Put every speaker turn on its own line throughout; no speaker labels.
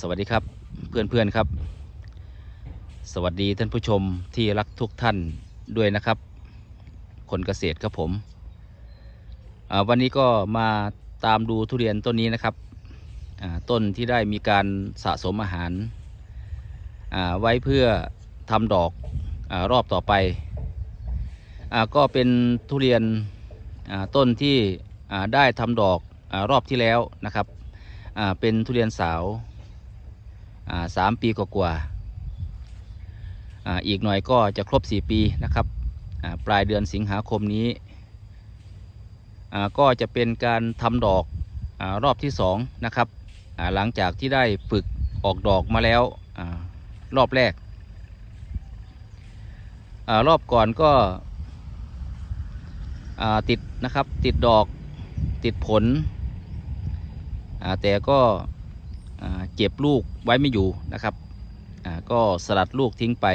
สวัสดีครับเพื่อนๆครับ สวัสดีท่านผู้ชมที่รักทุกท่านด้วยนะครับ คนเกษตรครับผมวันนี้ก็มาตามดูทุเรียนต้นนี้นะครับต้นที่ได้มีการสะสมอาหารไว้เพื่อทำดอกอรอบต่อไปอก็เป็นทุเรียนต้นที่ได้ทำดอกอรอบที่แล้วนะครับเป็นทุเรียนสาว สามปีกว่าๆอ่าอีกหน่อยก็จะครบ 4 ปีนะครับปลายเดือนสิงหาคมนี้ ก็จะเป็นการทำดอกอรอบที่2นะครับหลังจากที่ได้ฝึกออกดอกมาแล้วอรอบแรกอรอบก่อนก็ติดนะครับติดดอกติดผลแต่ก็ เก็บลูกไว้ไม่อยู่นะครับก็สลัดลูกทิ้งไป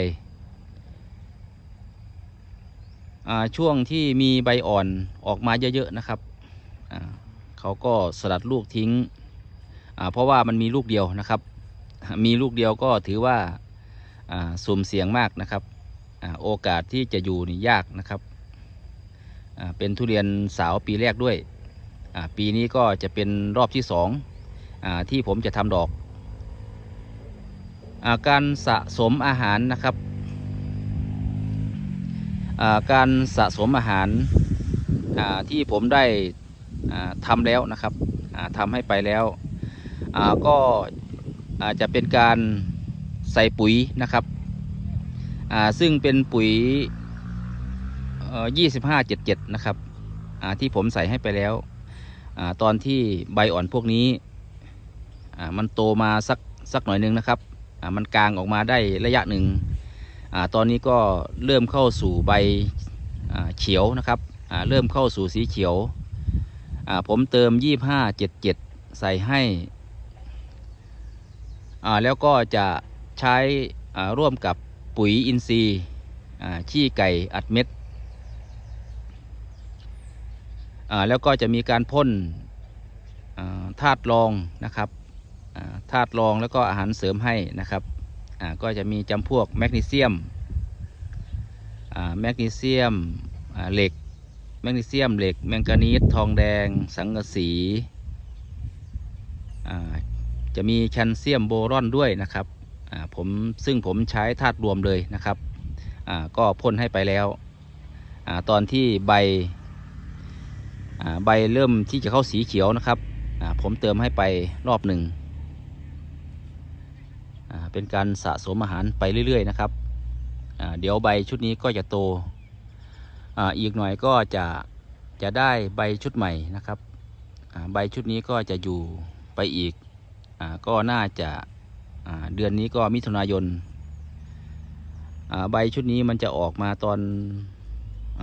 ช่วงที่มีใบอ่อนออกมาเยอะๆนะครับเขาก็สลัดลูกทิ้ง เพราะว่ามันมีลูกเดียวนะครับ มีลูกเดียวก็ถือว่าสุ่มเสี่ยงมากนะครับอโอกาสที่จะอยู่นี่ยากนะครับเป็นทุเรียนสาวปีแรกด้วย ปีนี้ก็จะเป็นรอบที่สอง ที่ผมจะทำดอกอาการสะสมอาหารนะครับาการสะสมอาหาราที่ผมได้ทำแล้วนะครับทำให้ไปแล้วก็อาจจะเป็นการใส่ปุ๋ยนะครับ ซึ่งเป็นปุ๋ยยี่สิบห้าเจ็ดเจ็ดนะครับที่ผมใส่ให้ไปแล้วอตอนที่ใบอ่อนพวกนี้ อ่ามันโตมาสักสักหน่อยหนึงนะครับอ่ามันกลางออกมาได้ระยะหนึ่งอ่าตอนนี้ก็เริ่มเข้าสู่ใบอ่าเขียวนะครับอ่าเริ่มเข้าสู่สีเขียวอ่าผมเติม 2577 ใส่ให้อ่าแล้วก็จะใช้อ่าร่วมกับปุ๋ยอินทรีย์อ่าขี้ไก่อัดเม็ดอ่าแล้วก็จะมีการพ่นธาตุรองนะครับ ธาตุรองแล้วก็อาหารเสริมให้นะครับก็จะมีจำพวกแมกนีเซียมแมกนีเซียมเหล็ก แมกนีเซียมเหล็ก แมงกานีสทองแดง สังกะสีจะมีแคลเซียมโบรอนด้วยนะครับผมซึ่งผมใช้ธาตุรวมเลยนะครับก็พ่นให้ไปแล้วอตอนที่ใบใบเริ่มที่จะเข้าสีเขียวนะครับผมเติมให้ไปรอบหนึ่ง เป็นการสะสมอาหารไปเรื่อย ๆ นะครับ เดี๋ยวใบชุดนี้ก็จะโตออีกหน่อยก็จะจะได้ใบชุดใหม่นะครับ ใบชุดนี้ก็จะอยู่ไปอีกอก็น่าจะาเดือนนี้ก็มิถุนายน ใบชุดนี้มันจะออกมาตอนอ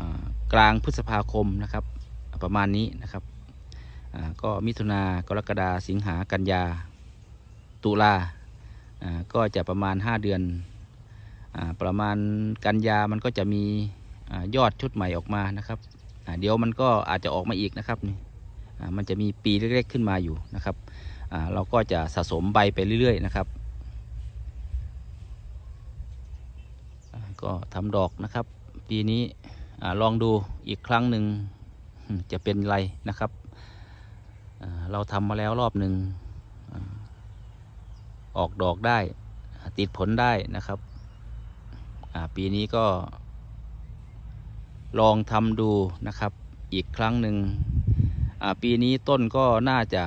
กลางพฤษภาคมนะครับ ประมาณนี้นะครับ ก็มิถุนากรกฎาสิงหากันยาตุลา ก็จะประมาณ 5 เดือนอประมาณกันยามันก็จะมีอยอดชุดใหม่ออกมานะครับเดี๋ยวมันก็อาจจะออกมาอีกนะครับนี่มันจะมีปีเล็กๆขึ้นมาอยู่นะครับเราก็จะสะสมใบไปเรื่อยๆนะครับก็ทำดอกนะครับ ปีนี้ลองดูอีกครั้งหนึ่งจะเป็นไรนะครับ เราทำมาแล้วรอบหนึ่ง ออกดอกได้ ติดผลได้นะครับปีนี้ก็ ลองทำดูนะครับ อีกครั้งหนึ่งปีนี้ต้นก็น่าจะ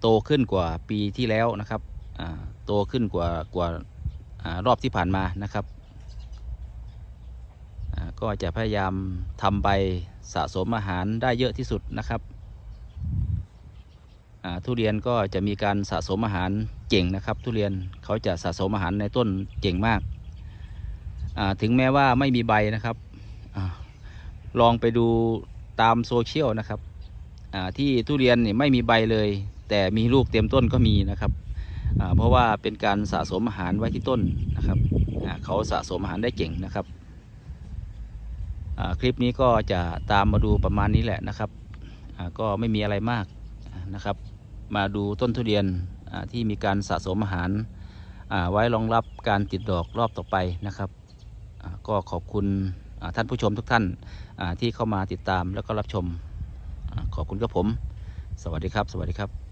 โตขึ้นกว่าปีที่แล้วนะครับโตขึ้นกว่ากว่ารอบที่ผ่านมานะครับก็จะพยายามทำใบสะสมอาหารได้เยอะที่สุดนะครับ ทุเรียนก็จะมีการสะสมอาหารเก่งนะครับ ทุเรียนเขาจะสะสมอาหารในต้นเก่งมาก ถึงแม้ว่าไม่มีใบนะครับอลองไปดูตามโซเชียลนะครับที่ทุเรียนนี่ไม่มีใบเลย แต่มีลูกเต็มต้นก็มีนะครับเพราะว่าเป็นการสะสมอาหารไว้ที่ต้นนะครับเขาสะสมอาหารได้เก่งนะครับคลิปนี้ก็จะตามมาดูประมาณนี้แหละนะครับก็ไม่มีอะไรมากนะครับ มาดูต้นทุเรียนที่มีการสะสมอาหารไว้รองรับการติดดอกรอบต่อไปนะครับก็ขอบคุณท่านผู้ชมทุกท่านที่เข้ามาติดตามแล้วก็รับชมขอบคุณครับผม สวัสดีครับ สวัสดีครับ